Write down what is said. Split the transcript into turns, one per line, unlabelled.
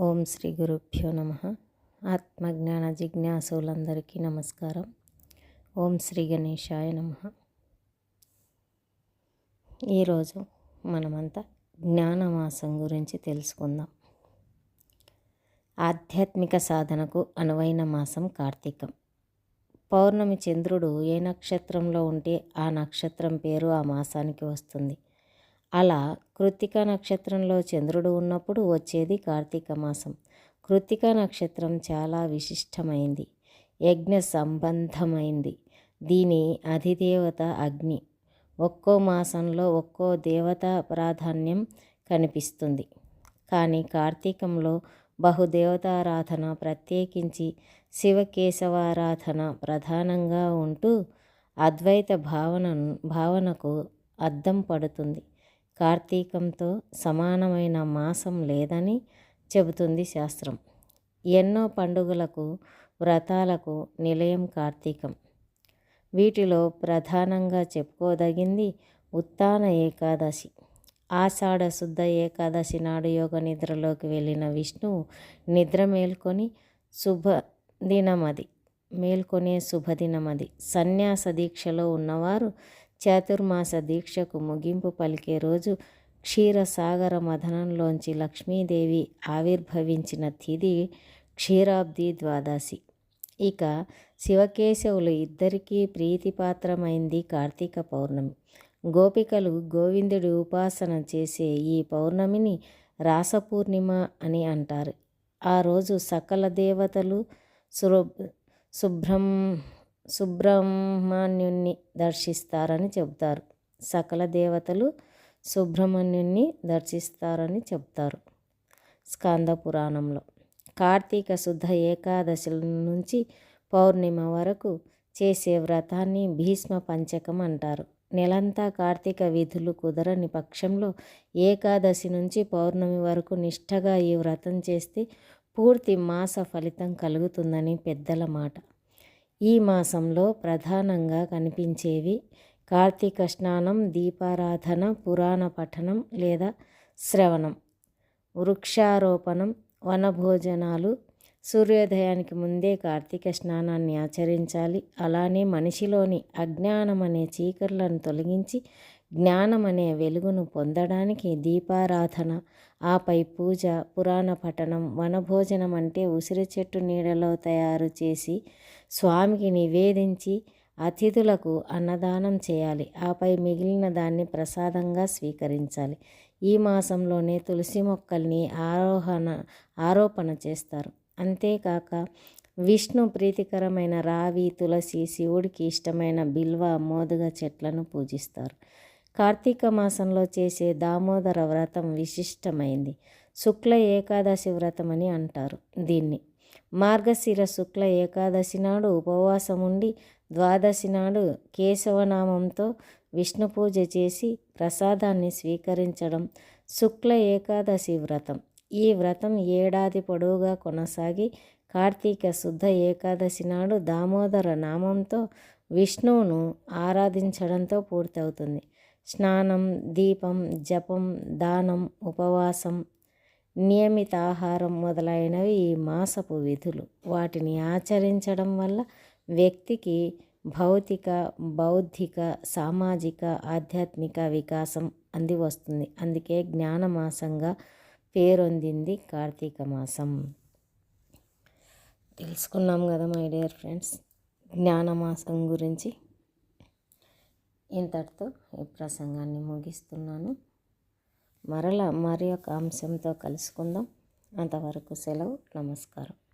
ఓం శ్రీ గురుభ్యో నమ. ఆత్మజ్ఞాన జిజ్ఞాసులందరికీ నమస్కారం. ఓం శ్రీ గణేశాయ నమ. ఈరోజు మనమంతా జ్ఞానమాసం గురించి తెలుసుకుందాం. ఆధ్యాత్మిక సాధనకు అనువైన మాసం కార్తీకం. పౌర్ణమి చంద్రుడు ఏ నక్షత్రంలో ఉంటే ఆ నక్షత్రం పేరు ఆ మాసానికి వస్తుంది. అలా కృత్తిక నక్షత్రంలో చంద్రుడు ఉన్నప్పుడు వచ్చేది కార్తీక మాసం. కృత్తిక నక్షత్రం చాలా విశిష్టమైంది. యజ్ఞ సంబంధమైంది. దీని అధిదేవత అగ్ని. ఒక్కో మాసంలో ఒక్కో దేవత ప్రాధాన్యం కనిపిస్తుంది. కానీ కార్తీకంలో బహుదేవతారాధన ప్రత్యేకించి శివకేశవారాధన ప్రధానంగా ఉంటూ అద్వైత భావన భావనకు అద్దం పడుతుంది. కార్తీకంతో సమానమైన మాసం లేదని చెబుతుంది శాస్త్రం. ఎన్నో పండుగలకు వ్రతాలకు నిలయం కార్తీకం. వీటిలో ప్రధానంగా చెప్పుకోదగింది ఉత్తాన ఏకాదశి. ఆషాఢ శుద్ధ ఏకాదశి నాడు యోగ నిద్రలోకి వెళ్ళిన విష్ణువు నిద్ర మేల్కొని శుభ దినమది మేల్కొనే శుభదినమది. సన్యాస దీక్షలో ఉన్నవారు చాతుర్మాస దీక్షకు ముగింపు పలికే రోజు క్షీరసాగర మథనంలోంచి లక్ష్మీదేవి ఆవిర్భవించిన తిది క్షీరాబ్ది ద్వాదశి. ఇక శివకేశవులు ఇద్దరికీ ప్రీతిపాత్రమైంది కార్తీక పౌర్ణమి. గోపికలు గోవిందుడి ఉపాసన చేసే ఈ పౌర్ణమిని రాసపూర్ణిమ అని అంటారు. ఆ రోజు సకల దేవతలు శుభ్రం సుబ్రహ్మణ్యుణ్ణి దర్శిస్తారని చెబుతారు. సకల దేవతలు సుబ్రహ్మణ్యుణ్ణి దర్శిస్తారని చెప్తారు స్కంద పురాణంలో. కార్తీక శుద్ధ ఏకాదశి నుంచి పౌర్ణిమ వరకు చేసే వ్రతాన్ని భీష్మ పంచకం అంటారు. నెలంతా కార్తీక విధులు కుదరని పక్షంలో ఏకాదశి నుంచి పౌర్ణమి వరకు నిష్ఠగా ఈ వ్రతం చేస్తే పూర్తి మాస ఫలితం కలుగుతుందని పెద్దల మాట. ఈ మాసంలో ప్రధానంగా కనిపించేవి కార్తీక స్నానం దీపారాధన పురాణ పఠనం లేదా శ్రవణం వృక్షారోపణం వనభోజనాలు. సూర్యోదయానికి ముందే కార్తీక స్నానాన్ని ఆచరించాలి. అలానే మనిషిలోని అజ్ఞానం అనే చీకర్లను తొలగించి జ్ఞానం అనే వెలుగును పొందడానికి దీపారాధన ఆపై పూజ పురాణ పఠనం వనభోజనం అంటే ఉసిరి చెట్టు నీడలో తయారు చేసి స్వామికి నివేదించి అతిథులకు అన్నదానం చేయాలి. ఆపై మిగిలిన దాన్ని ప్రసాదంగా స్వీకరించాలి. ఈ మాసంలోనే తులసి మొక్కల్ని ఆరోహణ ఆరోపణ చేస్తారు. అంతేకాక విష్ణు ప్రీతికరమైన రావి తులసి శివుడికి ఇష్టమైన బిల్వ మోదుగ చెట్లను పూజిస్తారు. కార్తీక మాసంలో చేసే దామోదర వ్రతం విశిష్టమైంది. శుక్ల ఏకాదశి వ్రతం అని అంటారు దీన్ని. మార్గశిర శుక్ల ఏకాదశి నాడు ఉపవాసం ఉండి ద్వాదశి నాడు కేశవనామంతో విష్ణు పూజ చేసి ప్రసాదాన్ని స్వీకరించడం శుక్ల ఏకాదశి వ్రతం. ఈ వ్రతం ఏడాది పొడవుగా కొనసాగి కార్తీక శుద్ధ ఏకాదశి నాడు దామోదర నామంతో విష్ణువును ఆరాధించడంతో పూర్తవుతుంది. స్నానం దీపం జపం దానం ఉపవాసం నియమిత ఆహారం మొదలైనవి ఈ మాసపు విధులు. వాటిని ఆచరించడం వల్ల వ్యక్తికి భౌతిక బౌద్ధిక సామాజిక ఆధ్యాత్మిక వికాసం అంది వస్తుంది అందుకే జ్ఞానమాసంగా పేరొందింది కార్తీక మాసం. తెలుసుకున్నాం కదా మై డియర్ ఫ్రెండ్స్ జ్ఞానమాసం గురించి. ఇంతటితో ఈ ప్రసంగాన్ని ముగిస్తున్నాను. మరలా మరి యొక్క అంశంతో కలుసుకుందాం. అంతవరకు సెలవు. నమస్కారం.